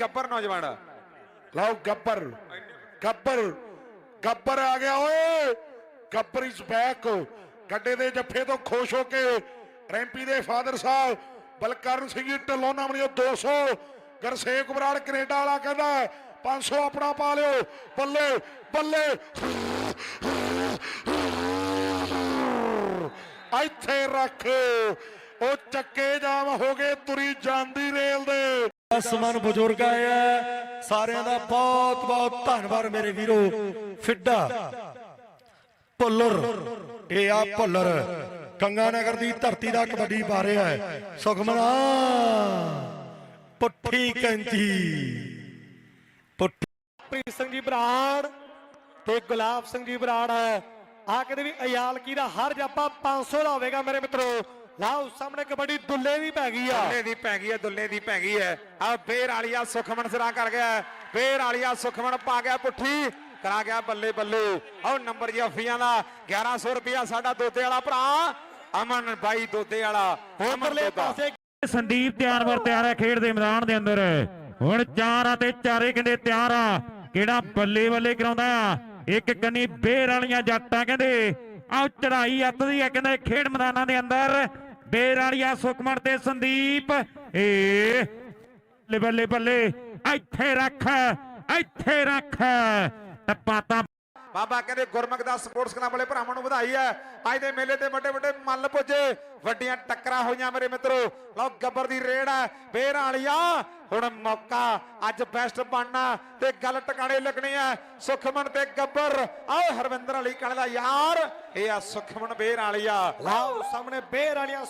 ਗੱਬਰ ਨੌਜਵਾਨ। ਲਓ ਗੱਬਰ। ਗੱਬਰ। ਗੱਬਰ ਆ ਗਿਆ ਓਏ। ਗੱਬਰ ਇਸ ਬੈਕ। ਗੱਡੇ ਦੇ ਜੱਫੇ ਤੋਂ ਖੁਸ਼ ਹੋ ਕੇ ਰੈਂਪੀ ਦੇ ਫਾਦਰ ਸਾਹਿਬ, ਬਲਕਰਨ ਸਿੰਘ ਜੀ ਢੱਲੋਂ ਨਾਮਣੀਓ 200 ਗਰਸੇਕ ਬਰਾੜ ਕੈਨੇਡਾ ਵਾਲਾ ਕਹਿੰਦਾ 500 ਆਪਣਾ ਪਾ ਲਿਓ। ਬੱਲੇ ਬੱਲੇ। ਇੱਥੇ ਰੱਖ। ਉਹ ਚੱਕੇ ਜਾਮ ਹੋ ਗਏ ਤੁਰੀ ਜਾਂਦੀ ਰੇਲ ਦੇ। ਸਮਨ ਬਜ਼ੁਰਗ ਆਏ ਸਾਰਿਆਂ ਦਾ ਬਹੁਤ ਬਹੁਤ ਧੰਨਵਾਦ ਮੇਰੇ ਵੀਰੋ। ਫਿੱਡਾ। ਭੁੱਲਰ। ਇਹ ਆ ਭੁੱਲਰ। ਗੰਗਾ ਨਗਰ ਦੀ ਧਰਤੀ ਦਾ ਕਬੱਡੀ ਪਾ ਰਿਹਾ ਹੈ ਸੁਖਮਨਾ। ਪੁੱਠੀ ਕੈਂਚੀ। ਪੁੱਠੀ ਪ੍ਰੀਤ ਸਿੰਘ ਜੀ ਬਰਾੜ ਤੇ ਗੁਲਾਬ ਸਿੰਘ ਜੀ ਬਰਾੜ ਹੈ। ਕਹਿੰਦੇ ਵੀ ਅਯਾਲ ਕੀ ਦਾ ਹਰ ਜਾਪਾ 500 ਦਾ ਹੋਵੇਗਾ ਮੇਰੇ ਮਿੱਤਰੋ। ਲਾਓ ਸਾਹਮਣੇ ਕਬੱਡੀ ਦੁੱਲੇ ਵੀ ਪੈ ਗਈ ਆ। ਦੁੱਲੇ ਦੀ ਪੈ ਗਈ ਹੈ ਦੁੱਲੇ ਦੀ ਪੈ ਗਈ ਹੈ ਆ ਫੇਰ ਵਾਲੀਆ ਸੁਖਮਨ ਸਿਰਾ ਕਰ ਗਿਆ। ਫੇਰ ਵਾਲੀਆ ਸੁਖਮਨ ਪਾ ਗਿਆ ਪੁੱਠੀ ਕਰਾ ਗਿਆ ਬੱਲੇ ਬੱਲੇ। ਆਹ ਨੰਬਰ ਜਫੀਆਂ ਦਾ 1100 ਰੁਪਿਆ ਸਾਡਾ ਦੋਤੇ ਵਾਲਾ ਭਰਾ ਅਮਨ ਬਾਈ ਦੋਤੇ ਵਾਲਾ ਉਧਰਲੇ। ਪਾਸੇ ਸੰਦੀਪ ਤਿਆਰ ਵਰ ਤਿਆਰ ਹੈ ਖੇਡ ਦੇ ਮੈਦਾਨ ਦੇ ਅੰਦਰ। ਹੁਣ ਚਾਰ ਆ ਤੇ ਚਾਰੇ ਕਹਿੰਦੇ ਤਿਆਰ ਆ। ਕਿਹੜਾ ਬੱਲੇ ਬੱਲੇ ਕਰਾਉਂਦਾ ਆ? ਇੱਕ ਕਨੀ ਬੇਰ ਵਾਲੀਆਂ ਜੱਟਾਂ ਕਹਿੰਦੇ, ਆਹ ਚੜਾਈ ਅੱਤਦੀ ਆ ਕਹਿੰਦੇ ਖੇਡ ਮੈਦਾਨਾਂ ਦੇ ਅੰਦਰ। ਬੇਰ ਵਾਲੀਆ ਸੁਖਮਨ ਤੇ ਸੰਦੀਪ, ਏ ਬੱਲੇ ਬੱਲੇ ਬੱਲੇ, ਇੱਥੇ ਰੱਖ ਇੱਥੇ ਰੱਖ। ਟੱਪਾ ਤਾਂ ਬਾਬਾ ਕਹਿੰਦੇ ਗੁਰਮੁਖ ਦਾ ਸਪੋਰਟਸ ਕਲੱਬ ਵਾਲੇ ਭਰਾਵਾਂ ਨੂੰ ਵਧਾਈ ਹੈ। ਅੱਜ ਦੇ ਮੇਲੇ ਤੇ ਵੱਡੇ ਵੱਡੇ ਮੱਲ ਪੁੱਜੇ। ਵੱਡੀਆਂ ਟੱਕਰਾਂ ਹੋਈਆਂ ਮੇਰੇ ਮਿੱਤਰੋ। ਲਓ ਗੱਬਰ ਦੀ ਰੇੜ ਹੈ। ਫੇਰ ਵਾਲੀਆ, ਹੁਣ ਮੌਕਾ ਅੱਜ ਬੈਸਟ ਬਣਨਾ ਤੇ ਗੱਲ ਟਿਕਾਣੇ ਲੱਗਣੀ ਹੈ। ਸੁਖਮਨ ਤੇ ਗੱਬਰ। ਆਓ ਹਰਵਿੰਦਰ ਅਲੀ ਕਣ ਦਾ ਯਾਰ। ਇਹ ਆ ਸੁਖਮਨ ਬੇਰ ਵਾਲੀਆ। ਲਾਓ ਸਾਹਮਣੇ ਬੇਰ ਵਾਲੀਆਂ